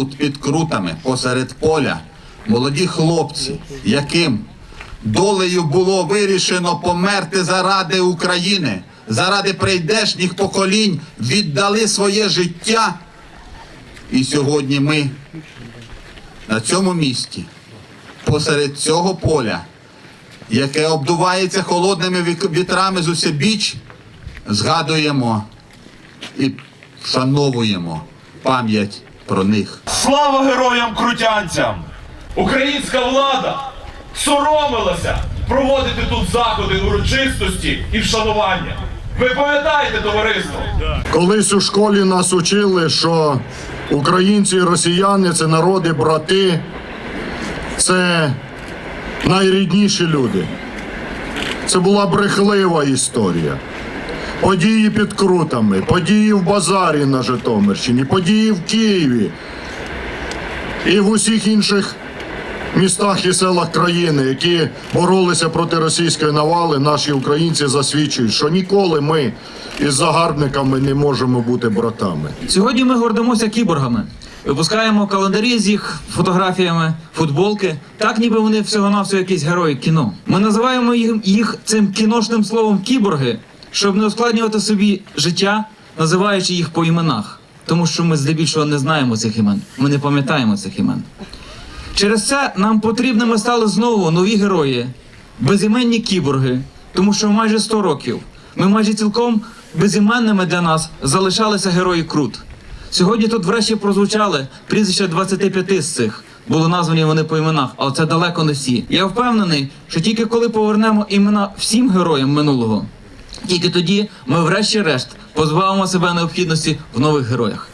під крутами посеред поля молоді хлопці, яким долею було вирішено померти заради України, заради прийдешніх поколінь, віддали своє життя. І сьогодні ми на цьому місці, посеред цього поля, яке обдувається холодними вітрами з усебіч, згадуємо і вшановуємо пам'ять про них. Слава героям-крутянцям! Українська влада соромилася проводити тут заходи урочистості і вшанування. Ви пам'ятаєте, товариство? Колись у школі нас учили, що українці і росіяни це народи, брати, це найрідніші люди. Це була брехлива історія. Події під крутами, події в базарі на Житомирщині, події в Києві і в усіх інших містах і селах країни, які боролися проти російської навали, наші українці засвідчують, що ніколи ми із загарбниками не можемо бути братами. Сьогодні ми гордимося кіборгами. Випускаємо календарі з їх фотографіями, футболки, так ніби вони всього-навсього якісь герої кіно. Ми називаємо їх, їх цим кіношним словом кіборги, щоб не ускладнювати собі життя, називаючи їх по іменах. Тому що ми здебільшого не знаємо цих імен, ми не пам'ятаємо цих імен. Через це нам потрібними стали знову нові герої, безіменні кіборги, тому що майже 100 років ми майже цілком безіменними для нас залишалися герої Крут. Сьогодні тут врешті прозвучали прізвища 25 з цих. Були названі вони по іменах, але це далеко не всі. Я впевнений, що тільки коли повернемо імена всім героям минулого, тільки тоді ми, врешті-решт, позбавимо себе необхідності в нових героях.